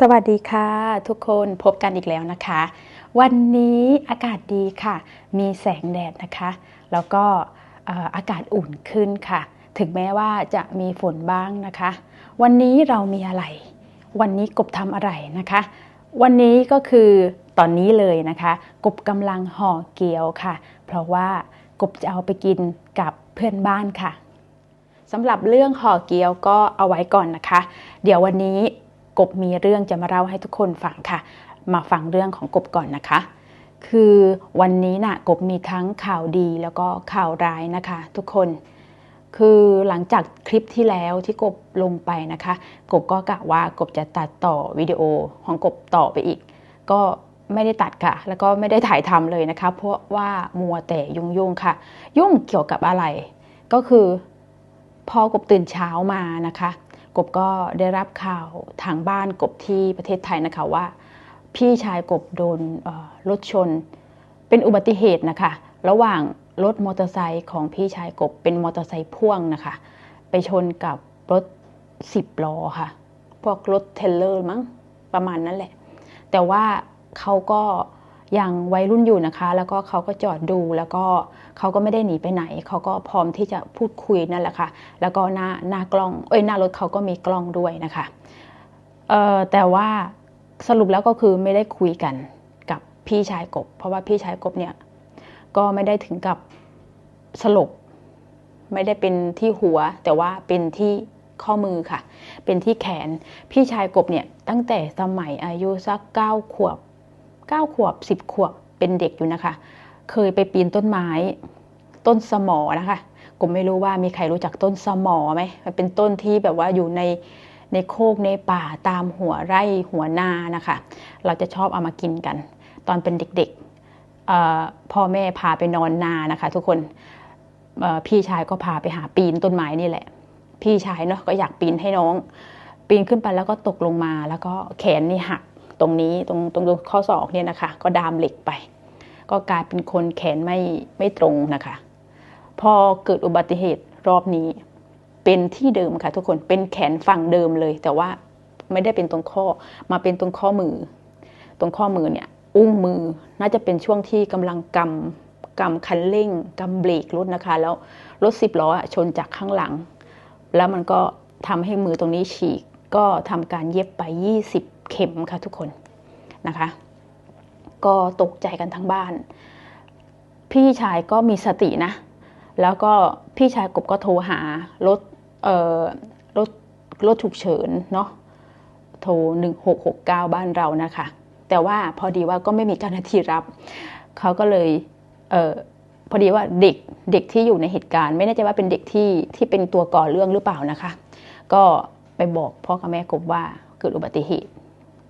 สวัสดีค่ะทุกคนพบกันอีกแล้วนะคะ วันนี้อากาศดีค่ะ มีแสงแดดนะคะ แล้วก็อากาศอุ่นขึ้นค่ะ ถึงแม้ว่าจะมีฝนบ้างนะคะ วันนี้เรามีอะไร วันนี้กบทำอะไรนะคะ วันนี้ก็คือตอนนี้เลยนะคะ กบกำลังห่อเกี๊ยวค่ะ เพราะว่ากบจะเอาไปกินกับเพื่อนบ้านค่ะสำหรับเรื่องห่อเกี๊ยวก็เอาไว้ก่อนนะคะ เดี๋ยววันนี้ กบมีเรื่องจะมาเล่าให้ทุกคนฟังค่ะ มาฟังเรื่องของกบก่อนนะคะ คือวันนี้น่ะกบมีทั้งข่าวดีแล้วก็ข่าวร้ายนะคะ ทุกคน คือหลังจากคลิปที่แล้วที่กบลงไปนะคะ กบก็กะว่ากบจะตัดต่อวิดีโอของกบต่อไปอีก ก็ไม่ได้ตัดค่ะ แล้วก็ไม่ได้ถ่ายทำเลยนะคะ เพราะว่ามัวแต่ยุ่งๆค่ะ ยุ่งเกี่ยวกับอะไร ก็คือพอกบตื่นเช้ามานะคะ กบก็ได้รับข่าวทางบ้านกบที่ประเทศไทยนะคะว่า พี่ชายกบโดนรถชน เป็นอุบัติเหตุนะคะ ระหว่างรถมอเตอร์ไซค์ของพี่ชายกบเป็นมอเตอร์ไซค์พ่วงนะคะ ไปชนกับรถสิบล้อค่ะ พวกรถเทเลอร์มั้งประมาณนั้นแหละ แต่ว่าเขาก็ ยังวัยรุ่นอยู่นะคะ แล้วก็เขาก็จอดดูแล้วก็เขาก็ไม่ได้หนีไปไหน เขาก็พร้อมที่จะพูดคุยนั่นแหละค่ะ แล้วก็หน้าหน้ากล้องเอ้ยหน้ารถเขาก็มีกล้องด้วยนะคะเอ่อแต่ว่าสรุปแล้วก็คือไม่ได้คุยกันกับพี่ชายกบ เพราะว่าพี่ชายกบเนี่ยก็ไม่ได้ถึงกับสลบไม่ได้เป็นที่หัว แต่ว่าเป็นที่ข้อมือค่ะ เป็นที่แขนพี่ชายกบเนี่ยตั้งแต่สมัยอายุสักเก้าขวบ เก้าขวบสิบขวบเป็นเด็กอยู่นะคะ เคยไปปีนต้นไม้ต้นสมอนะคะกบไม่รู้ว่ามีใครรู้จักต้นสมอไหมมันเป็นต้นที่แบบว่าอยู่ในในโคกในป่าตามหัวไร่หัวนานะคะ เราจะชอบเอามากินกัน ตอนเป็นเด็กๆพ่อแม่พาไปนอนนานะคะ ทุกคนพี่ชายก็พาไปหาปีนต้นไม้นี่แหละ พี่ชายเนาะก็อยากปีนให้น้อง ปีนขึ้นไปแล้วก็ตกลงมาแล้วก็แขนนี่หัก ตรงนี้ตรงตรงข้อศอกเนี่ยนะคะ ก็ดามเหล็กไป ก็กลายเป็นคนแขนไม่ไม่ตรงนะคะ พอเกิดอุบัติเหตุรอบนี้ เป็นที่เดิมค่ะทุกคนเป็นแขนฝั่งเดิมเลย แต่ว่าไม่ได้เป็นตรงข้อมาเป็นตรงข้อมือ ตรงข้อมือเนี่ยอุ้งมือน่าจะเป็นช่วงที่กำลังกำกำคันเร่งกำเบรกรถนะคะ แล้วรถสิบล้อชนจากข้างหลัง แล้วมันก็ทำให้มือตรงนี้ฉีกก็ทำการเย็บไป 20 เข็มค่ะทุกคนนะคะ ก็ตกใจกันทั้งบ้าน พี่ชายก็มีสตินะ แล้วก็พี่ชายกบก็โทรหารถเอ่อรถรถฉุกเฉินเนาะโทร 1669 บ้านเรานะคะ แต่ว่าพอดีว่าก็ไม่มีเจ้าหน้าที่รับ เขาก็เลยเออพอดีว่าเด็กเด็กที่อยู่ในเหตุการณ์ ไม่แน่ใจว่าเป็นเด็กที่ที่เป็นตัวก่อเรื่องหรือเปล่านะคะ ก็ไปบอกพ่อกับแม่กบว่าเกิดอุบัติเหตุ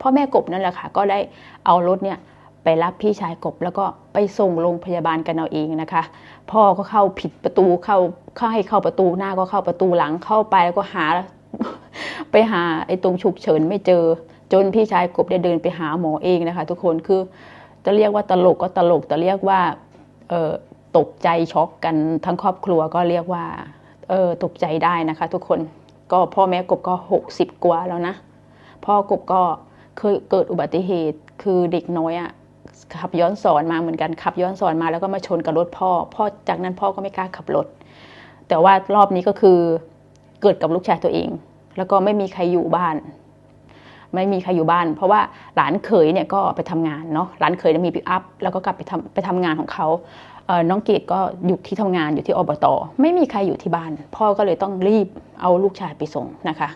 พ่อแม่กบนั่นแหละค่ะ ก็ได้เอารถเนี่ยไปรับพี่ชายกบแล้วก็ไปส่งโรงพยาบาลกันเอาเองนะคะ พ่อก็เข้าผิดประตูเข้าเข้าให้เข้าประตูหน้าก็เข้าประตูหลังเข้าไปแล้วก็หา ไปหาไอ้ตรงฉุกเฉินไม่เจอ จนพี่ชายกบได้เดินไปหาหมอเองนะคะ ทุกคนคือจะเรียกว่าตลกก็ตลกแต่เรียกว่าเออตกใจช็อกกันทั้งครอบครัวก็เรียกว่าเออตกใจได้นะคะ ทุกคนก็พ่อแม่กบก็หกสิบกว่าแล้วนะ พ่อกบก็ เคยเกิดอุบัติเหตุ คือเด็กน้อยอะ่ะขับย้อนสอนมาเหมือนกันขับย้อนสอนมาแล้วก็มาชนกับรถพ่อ พ่อจากนั้นพ่อก็ไม่กล้าขับรถ แต่ว่ารอบนี้ก็คือเกิดกับลูกชายตัวเอง แล้วก็ไม่มีใครอยู่บ้าน ไม่มีใครอยู่บ้าน เพราะว่าหลานเขยเนี่ยก็ไปทำงานเนาะหลานเขยมีปิกอัพแล้วก็กลับไปทำไปทำงานของเขาเอ่อน้องเกดก็อยู่ที่ทำงานอยู่ที่อบต ไม่มีใครอยู่ที่บ้าน พ่อก็เลยต้องรีบเอาลูกชายไปส่งนะคะ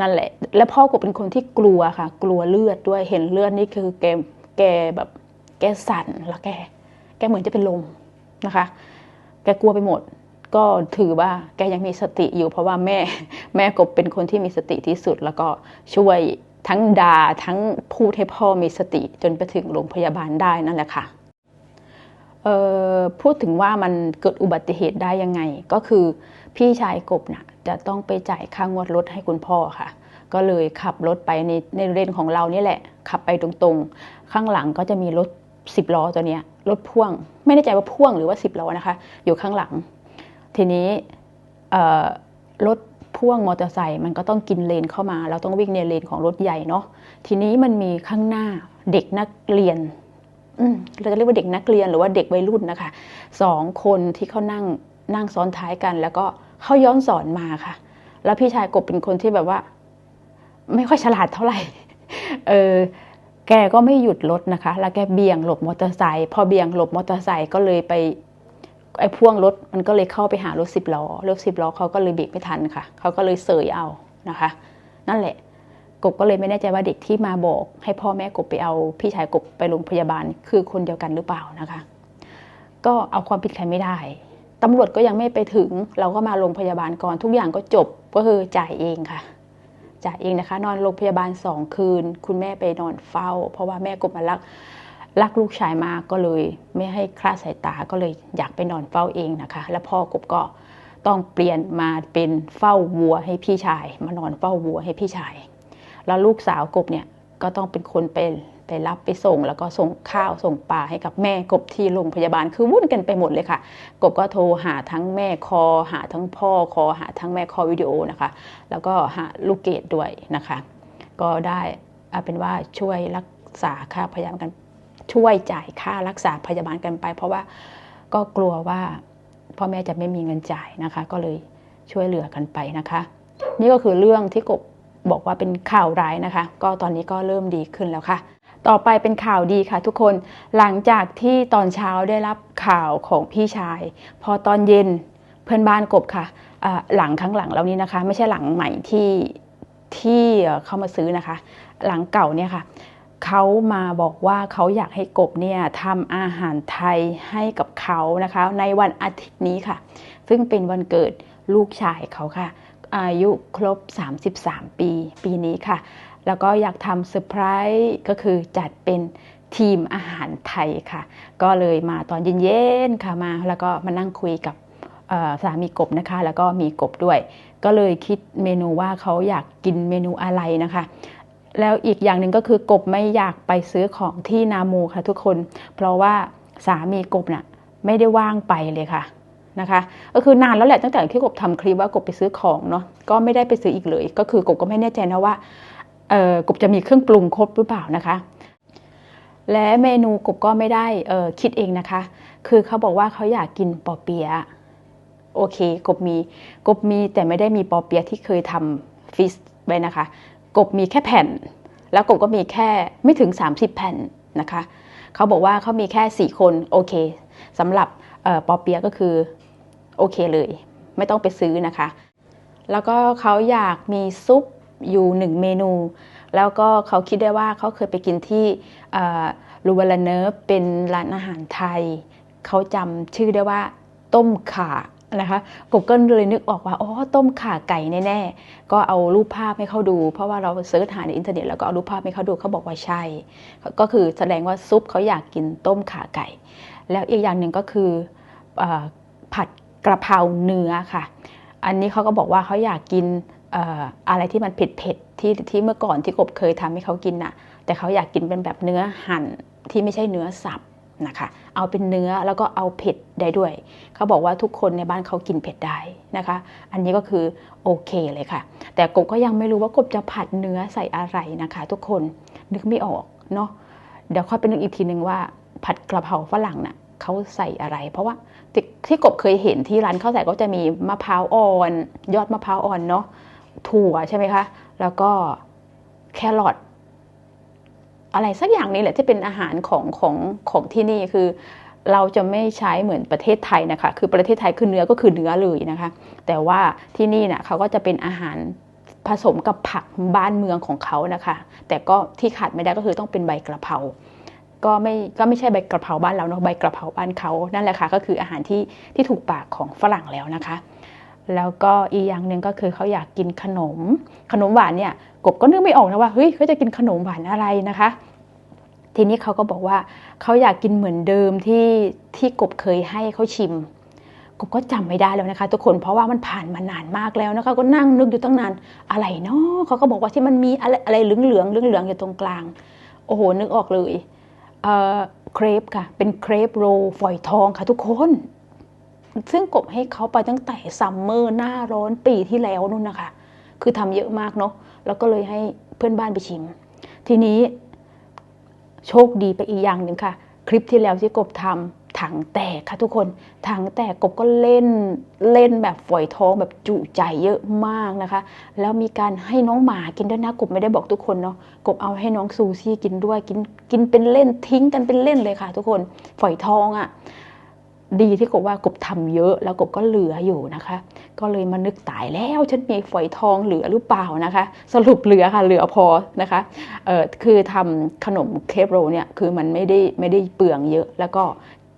นั่นแหละ แล้วพ่อก็เป็นคนที่กลัวค่ะ กลัวเลือดด้วยเห็นเลือดนี่คือแกแกแบบแกสั่นแล้วแก แกเหมือนจะเป็นลมนะคะ แกกลัวไปหมด ก็ถือว่าแกยังมีสติอยู่ เพราะว่าแม่แม่กบเป็นคนที่มีสติที่สุด แล้วก็ช่วยทั้งด่าทั้งพูดให้พ่อมีสติจนไปถึงโรงพยาบาลได้นั่นแหละค่ะ พูดถึงว่ามันเกิดอุบัติเหตุได้ยังไง ก็คือพี่ชายกบน่ะจะต้องไปจ่ายค่างวดรถให้คุณพ่อค่ะ ก็เลยขับรถไปในในเลนของเรานี่แหละ ขับไปตรงๆ ข้างหลังก็จะมีรถสิบล้อตัวเนี้ยรถพ่วง ไม่แน่ใจว่าพ่วงหรือว่าสิบล้อนะคะ อยู่ข้างหลัง ทีนี้รถพ่วงมอเตอร์ไซค์มันก็ต้องกินเลนเข้ามา เราต้องวิ่งในเลนของรถใหญ่เนาะทีนี้มันมีข้างหน้าเด็กนักเรียน เราจะเรียกว่าเด็กนักเรียนหรือว่าเด็กวัยรุ่นนะคะสองคนที่เขานั่งนั่งซ้อนท้ายกัน แล้วก็เขาย้อนสอนมาค่ะ แล้วพี่ชายกบเป็นคนที่แบบว่า ไม่ค่อยฉลาดเท่าไหร่ เออแกก็ไม่หยุดรถนะคะ แล้วแกเบี่ยงหลบมอเตอร์ไซค์พอเบี่ยงหลบมอเตอร์ไซค์ก็เลยไปไอ้พ่วงรถมันก็เลยเข้าไปหารถสิบล้อรถสิบล้อเขาก็เลยเบรกไม่ทันค่ะเขาก็เลยเสยเอานะคะ นั่นแหละ กบก็เลยไม่แน่ใจว่าเด็กที่มาบอก ให้พ่อแม่กบไปเอาพี่ชายกบไปโรงพยาบาล คือคนเดียวกันหรือเปล่านะคะ ก็เอาความผิดใครไม่ได้ตำรวจก็ยังไม่ไปถึง เราก็มาโรงพยาบาลก่อนทุกอย่างก็จบก็คือจ่ายเองค่ะ จ่ายเองนะคะ นอนโรงพยาบาลสองคืน คุณแม่ไปนอนเฝ้า เพราะว่าแม่กบมารักรักลูกชายมากก็เลย ไม่ให้คลาดสายตาก็เลยอยากไปนอนเฝ้าเองนะคะ แล้วพ่อกบก็ต้องเปลี่ยนมาเป็นเฝ้าวัวให้พี่ชาย มานอนเฝ้าวัวให้พี่ชาย แล้วลูกสาวกบเนี่ยก็ต้องเป็นคนไปไปรับไปส่ง แล้วก็ส่งข้าวส่งปลาให้กับแม่กบที่โรงพยาบาลคือวุ่นกันไปหมดเลยค่ะ กบก็โทรหาทั้งแม่คอ หาทั้งพ่อคอ หาทั้งแม่คอวิดีโอนะคะ แล้วก็หาลูกเกดด้วยนะคะ ก็ได้เอาเป็นว่าช่วยรักษาค่าพยาบาลกันช่วยจ่ายค่ารักษาพยาบาลกันไป เพราะว่าก็กลัวว่าพ่อแม่จะไม่มีเงินจ่ายนะคะ ก็เลยช่วยเหลือกันไปนะคะ นี่ก็คือเรื่องที่กบ บอกว่าเป็นข่าวร้ายนะคะ ก็ตอนนี้ก็เริ่มดีขึ้นแล้วค่ะ ต่อไปเป็นข่าวดีค่ะ ทุกคนหลังจากที่ตอนเช้าได้รับข่าวของพี่ชาย พอตอนเย็นเพื่อนบ้านกบค่ะหลังข้างหลังเรานี้นะคะ ไม่ใช่หลังใหม่ที่ที่เข้ามาซื้อนะคะ หลังเก่าเนี่ยค่ะเขามาบอกว่าเขาอยากให้กบเนี่ยทำอาหารไทยให้กับเขานะคะ ในวันอาทิตย์นี้ค่ะ ซึ่งเป็นวันเกิดลูกชายเขาค่ะ อายุครบ 33 ปี ปีนี้ค่ะ แล้วก็อยากทำเซอร์ไพรส์ก็คือจัดเป็นทีมอาหารไทยค่ะ ก็เลยมาตอนเย็นๆค่ะมา แล้วก็มานั่งคุยกับสามีกบนะคะ แล้วก็มีกบด้วย ก็เลยคิดเมนูว่าเขาอยากกินเมนูอะไรนะคะ แล้วอีกอย่างหนึ่งก็คือกบไม่อยากไปซื้อของที่นาโมค่ะทุกคน เพราะว่าสามีกบน่ะไม่ได้ว่างไปเลยค่ะ นะคะก็คือนานแล้วแหละตั้งแต่ที่กบทำคลิปว่ากบไปซื้อของเนาะก็ไม่ได้ไปซื้ออีกเลย ก็คือกบก็ไม่แน่ใจนะว่าเออกบจะมีเครื่องปรุงครบหรือเปล่านะคะ และเมนูกบก็ไม่ได้เออคิดเองนะคะ คือเขาบอกว่าเขาอยากกินปอเปี๊ยะโอเค กบมีกบมีแต่ไม่ได้มีปอเปี๊ยะที่เคยทำฟิสไว้นะคะ กบมีแค่แผ่น แล้วกบก็มีแค่ไม่ถึง 30 แผ่นนะคะเขาบอกว่าเขามีแค่ 4 คนโอเคสำหรับปอเปี๊ยะก็คือ โอเคเลย ไม่ต้องไปซื้อนะคะ แล้วก็เขาอยากมีซุปอยู่หนึ่งเมนู แล้วก็เขาคิดได้ว่าเขาเคยไปกินที่ลูวาลเนอร์เป็นร้านอาหารไทย เขาจำชื่อได้ว่าต้มข่านะคะกบก็เลยนึกออกว่า อ๋อ ต้มข่าไก่แน่ๆ ก็เอารูปภาพให้เขาดู เพราะว่าเราเสิร์ชหาในอินเทอร์เน็ตแล้วก็เอารูปภาพให้เขาดูเขาบอกว่าใช่ ก็คือแสดงว่าซุปเขาอยากกินต้มข่าไก่ แล้วอีกอย่างหนึ่งก็คืออผัด กระเพราเนื้อค่ะ อันนี้เขาก็บอกว่าเขาอยากกินอะไรที่มันเผ็ดๆที่ที่เมื่อก่อนที่กบเคยทำให้เขากินน่ะ แต่เขาอยากกินเป็นแบบเนื้อหั่นที่ไม่ใช่เนื้อสับนะคะ เอาเป็นเนื้อแล้วก็เอาเผ็ดได้ด้วย เขาบอกว่าทุกคนในบ้านเขากินเผ็ดได้นะคะ อันนี้ก็คือโอเคเลยค่ะ แต่กบก็ยังไม่รู้ว่ากบจะผัดเนื้อใส่อะไรนะคะ ทุกคนนึกไม่ออกเนาะเดี๋ยวค่อยไปนึกอีกทีหนึ่งว่าผัดกระเพราฝรั่งน่ะ เขาใส่อะไร เพราะว่าที่ทกบเคยเห็นที่ร้านข้าวใส่ก็จะมีมะพร้าวอ่อน ยอดมะพร้าวอ่อนเนาะถั่วใช่ไหมคะ แล้วก็แครอทอะไรสักอย่างนี้แหละที่เป็นอาหารของของของที่นี่คือ เราจะไม่ใช้เหมือนประเทศไทยนะคะ คือประเทศไทยคือเนื้อก็คือเนื้อเลยนะคะ แต่ว่าที่นี่เนะ่ะเขาก็จะเป็นอาหารผสมกับผักบ้านเมืองของเขานะคะ แต่ก็ที่ขาดไม่ได้ก็คือต้องเป็นใบกระเพรา ก็ไม่ก็ไม่ใช่ใบกระเพราบ้านเราเนาะใบกระเพราบ้านเขานั่นแหละค่ะก็คืออาหารที่ที่ถูกปากของฝรั่งแล้วนะคะ แล้วก็อีกอย่างหนึ่งก็คือเขาอยากกินขนม ขนมหวานเนี่ยกบก็นึกไม่ออกนะว่าเฮ้ยเขาจะกินขนมหวานอะไรนะคะ ทีนี้เขาก็บอกว่าเขาอยากกินเหมือนเดิมที่ที่กบเคยให้เขาชิมกบก็จำไม่ได้แล้วนะคะ ทุกคนเพราะว่ามันผ่านมานานมากแล้วนะคะก็นั่งนึกอยู่ตั้งนานอะไรเนาะเขาก็บอกว่าที่มันมีอะไรอะไรเหลืองเหลืองเหลืองเหลืองอยู่ตรงกลาง โอ้โหนึกออกเลย เครปค่ะ เป็นเครปโรลฝอยทองค่ะทุกคน ซึ่งกบให้เขาไปตั้งแต่ซัมเมอร์หน้าร้อนปีที่แล้วนู่นนะคะ คือทำเยอะมากเนาะ แล้วก็เลยให้เพื่อนบ้านไปชิม ทีนี้โชคดีไปอีกอย่างหนึ่งค่ะ คลิปที่แล้วที่กบทำ ถังแตกค่ะทุกคน ถังแตกกบก็เล่นเล่นแบบฝอยท้องแบบจุใจเยอะมากนะคะ แล้วมีการให้น้องหมากินด้วยนะกบไม่ได้บอกทุกคนเนาะกบเอาให้น้องซูซี่กินด้วยกินกินเป็นเล่นทิ้งกันเป็นเล่นเลยค่ะ ทุกคนฝอยทองอะ่ะดีที่กบว่ากบทำเยอะแล้วกบก็เหลืออยู่นะคะ ก็เลยมานึกตายแล้วฉันมีฝอยทองเหลือหรือเปล่านะคะ สรุปเหลือค่ะเหลือพอนะคะเออคือทำขนมเคปโรเนี่ยคือมันไม่ได้ไม่ได้เปลืองเยอะ แล้วก็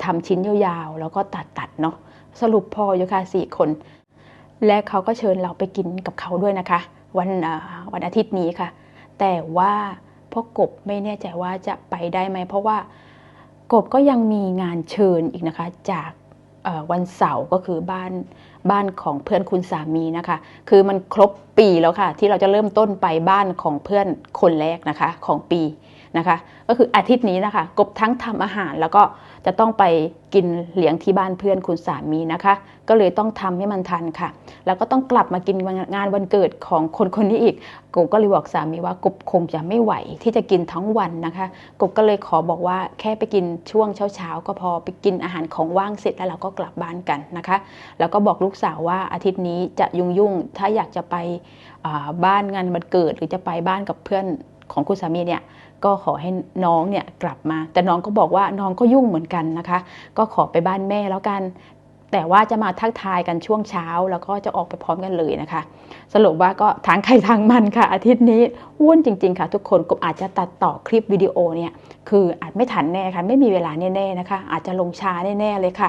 ทำชิ้นยาวๆ แล้วก็ตัดตัดๆเนาะสรุปพออยู่ค่ะสี่คน และเขาก็เชิญเราไปกินกับเขาด้วยนะคะ วันวันอาทิตย์นี้ค่ะ แต่ว่าพ่อกบไม่แน่ใจว่าจะไปได้ไหมเพราะว่ากบก็ยังมีงานเชิญอีกนะคะ จากวันเสาร์ก็คือบ้านบ้านของเพื่อนคุณสามีนะคะ คือมันครบปีแล้วค่ะ ที่เราจะเริ่มต้นไปบ้านของเพื่อนคนแรกนะคะ ของปี นะคะ ก็คืออาทิตย์นี้นะคะกบทั้งทำอาหาร แล้วก็จะต้องไปกินเลี้ยงที่บ้านเพื่อนคุณสามีนะคะ ก็เลยต้องทำให้มันทันค่ะ แล้วก็ต้องกลับมากินงานวันเกิดของคนคนนี้อีกกบก็เลยบอกสามีว่ากบคงจะไม่ไหวที่จะกินทั้งวันนะคะกบก็เลยขอบอกว่าแค่ไปกินช่วงเช้าๆก็พอไปกินอาหารของว่างเสร็จแล้วเราก็กลับบ้านกันนะคะ แล้วก็บอกลูกสาวว่าอาทิตย์นี้จะยุ่งๆถ้าอยากจะไปบ้านงานวันเกิดหรือจะไปบ้านกับเพื่อน ของคุณสามีเนี่ยก็ขอให้น้องเนี่ยกลับมา แต่น้องก็บอกว่าน้องก็ยุ่งเหมือนกันนะคะ ก็ขอไปบ้านแม่แล้วกัน แต่ว่าจะมาทักทายกันช่วงเช้า แล้วก็จะออกไปพร้อมกันเลยนะคะ สรุปว่าก็ทางใครทางมันค่ะ อาทิตย์นี้วุ่นจริง ๆ ค่ะ ทุกคนกบอาจจะตัดต่อคลิปวิดีโอเนี่ยคืออาจไม่ทันแน่ค่ะ ไม่มีเวลาแน่ๆนะคะ อาจจะลงช้าแน่ๆเลยค่ะ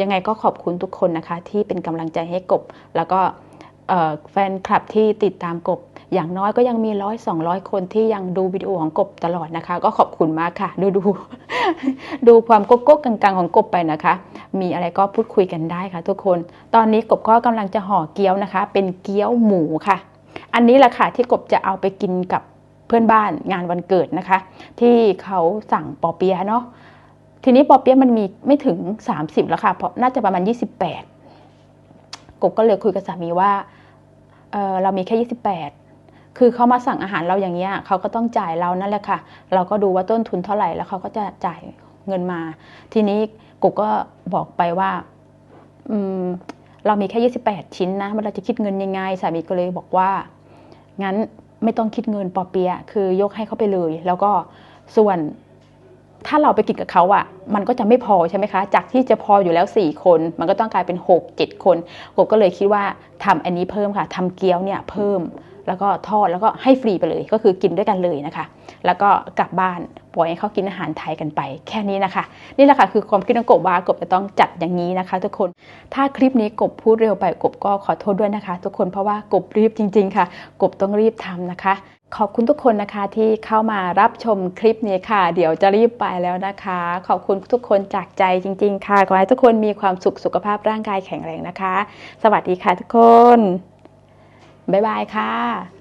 ยังไงก็ขอบคุณทุกคนนะคะ ที่เป็นกำลังใจให้กบ แล้วก็แฟนคลับที่ติดตามกบ อย่างน้อยก็ยังมีร้อยสองร้อยคนที่ยังดูวิดีโอของกบตลอดนะคะ ก็ขอบคุณมากค่ะ ดูดูดูความโก๊กๆกังๆของกบไปนะคะ มีอะไรก็พูดคุยกันได้ค่ะ ทุกคน ตอนนี้กบก็กำลังจะห่อเกี๊ยวนะคะ เป็นเกี๊ยวหมูค่ะ อันนี้แหละค่ะที่กบจะเอาไปกินกับเพื่อนบ้านงานวันเกิดนะคะ ที่เขาสั่งปอเปี๊ยะเนาะทีนี้ปอเปี๊ยะมันมีไม่ถึง 30 แล้วค่ะเพราะน่าจะประมาณ 28 กบก็เลยคุยกับสามีว่าเออเรามีแค่ 28 คือเขามาสั่งอาหารเราอย่างเงี้ยเขาก็ต้องจ่ายเรานั่นแหละค่ะ เราก็ดูว่าต้นทุนเท่าไหร่แล้วเขาก็จะจ่ายเงินมา ทีนี้กบก็บอกไปว่าอืมเรามีแค่ 28 ชิ้นนะมันเราจะคิดเงินยังไงสามีก็เลยบอกว่า งั้นไม่ต้องคิดเงินปอเปียะคือยกให้เขาไปเลย แล้วก็ส่วนถ้าเราไปกินกับเขาอะมันก็จะไม่พอใช่ไหมคะ จากที่จะพออยู่แล้ว 4 คน มันก็ต้องกลายเป็น 6 7 คนกบก็เลยคิดว่าทำอันนี้เพิ่มค่ะทำเกี๊ยวเนี่ยเพิ่ม แล้วก็ทอดแล้วก็ให้ฟรีไปเลย ก็คือกินด้วยกันเลยนะคะ แล้วก็กลับบ้านปล่อยให้เขากินอาหารไทยกันไป แค่นี้นะคะ นี่แหละค่ะคือความคิดของกบว่ากบจะต้องจัดอย่างนี้นะคะ ทุกคนถ้าคลิปนี้กบพูดเร็วไปกบก็ขอโทษด้วยนะคะ ทุกคนเพราะว่ากบรีบจริง ๆ ค่ะ กบต้องรีบทำนะคะ ขอบคุณทุกคนนะคะที่เข้ามารับชมคลิปนี้ค่ะ เดี๋ยวจะรีบไปแล้วนะคะ ขอบคุณทุกคนจากใจจริง ๆ ค่ะขอให้ทุกคนมีความสุขสุขภาพร่างกายแข็งแรงนะคะ สวัสดีค่ะทุกคน บ๊ายบายค่ะ